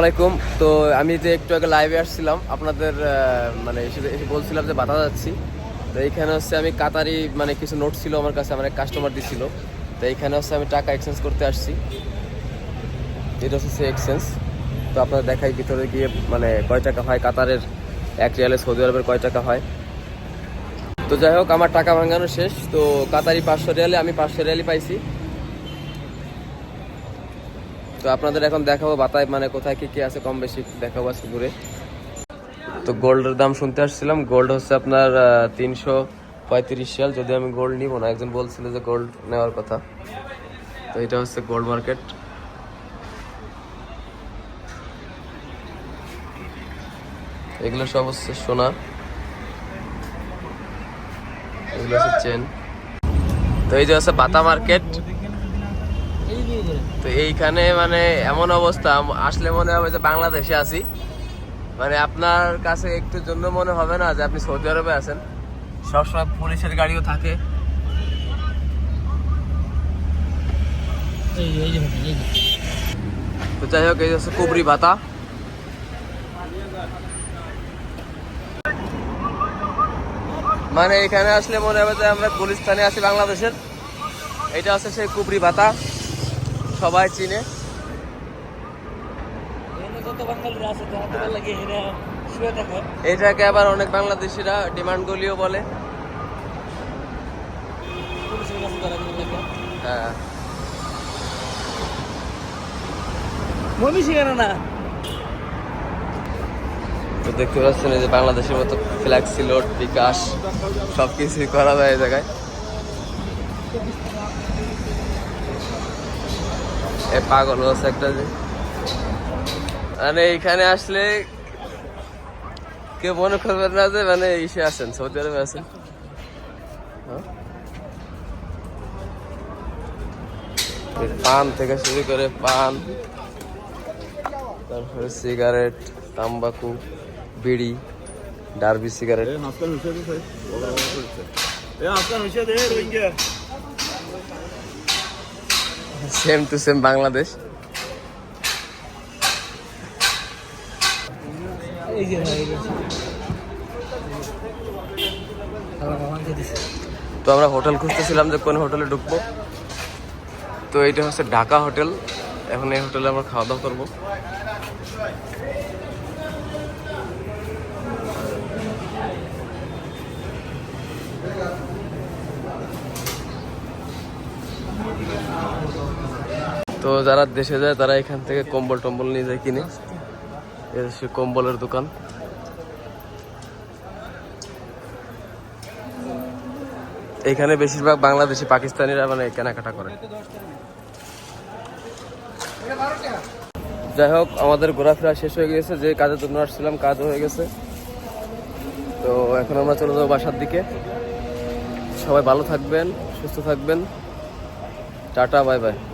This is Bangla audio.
আলাইকুম। তো আমি যে একটু আগে লাইভে আসছিলাম, আপনাদের মানে এসে বলছিলাম যে বাতা যাচ্ছি। তো এইখানে হচ্ছে আমি কাতারি মানে কিছু নোট ছিল আমার কাছে, আমার এক কাস্টমার দিছিল। তো এইখানে হচ্ছে আমি টাকা এক্সচেঞ্জ করতে আসছি। এটা হচ্ছে সে এক্সচেঞ্জ তো আপনার দেখাই, ভিতরে গিয়ে মানে কয় টাকা হয় কাতারের এক রিয়ালে সৌদি আরবের কয় টাকা হয়। তো যাই হোক, আমার টাকা ভাঙানো শেষ। তো কাতারি পাঁচশো রিয়ালে, আমি পাঁচশো রিয়ালই পাইছি। তো আপনাদের এখন দেখাবো বাতায় মানে কোথায় কি কি আছে কম বেশি দেখাবো আজকে ঘুরে। তো গোল্ডের দাম শুনতে আসছিলাম, গোল্ড হচ্ছে আপনার তিনশো পঁয়ত্রিশ সাল যদি আমি গোল্ড নিব না, একজন বলছিল যে গোল্ড নেওয়ার কথা। তো এটা হচ্ছে গোল্ড মার্কেট। এগুলো সব হচ্ছে সোনা। এগুলো হচ্ছে চেন। তো এই যে হচ্ছে বাতা মার্কেট। তো এইখানে মানে এমন অবস্থা আসলে মনে হবে যে বাংলাদেশে আছি। মানে আপনার কাছে একটু জন্য মনে হবে না যে আপনি সৌদি আরবে আছেন? সবসময় পুলিশের গাড়িও থাকে। তো যাই হোক এই হচ্ছে কুবরি ভাতা। মানে এখানে আসলে মনে হবে যে আমরা গুলিস্তানে আছি বাংলাদেশের। এটা হচ্ছে সেই কুবরি ভাতা। সবাই চিনে। এটাকে আবার অনেক বাংলাদেশিরা ডিমান্ড গলিও বলে। হ্যাঁ। না। তো দেখতে পাচ্ছেন যে বাংলাদেশের মতো ফ্ল্যাক্সি লোড বিকাশ সব কিছুই করা যায় এই জায়গায়। পাগল একটা যে। মানে এইখানে আসলে কেউ মনে করবেন না যে মানে ইসে আছেন, সৌদি আরবে আছেন। হ্যাঁ? পান থেকে শুরু করে পান, তারপরে সিগারেট, তাম্বাকু, বিড়ি, Derby cigarette. Same to same Bangladesh তো আমরা হোটেল খুঁজতেছিলাম যে কোন হোটেলে ঢুকবো। তো এইটা হচ্ছে ঢাকা হোটেল। এখন এই হোটেলে আমরা খাওয়া দাওয়া করব। তো যারা দেশে যায়, তারা এখান থেকে কম্বল টম্বল নিয়ে যায় কিনে। হচ্ছে কম্বলের দোকান। এখানে বেশিরভাগ বাংলাদেশি, পাকিস্তানিরা মানে কেনাকাটা করে। যাই হোক, আমাদের ঘোরাফেরা শেষ হয়ে গেছে যে কাজের জন্য আসছিলাম, কাজও হয়ে গেছে। তো এখন আমরা চলে যাব বাসার দিকে। সবাই ভালো থাকবেন, সুস্থ থাকবেন। Tata bye bye.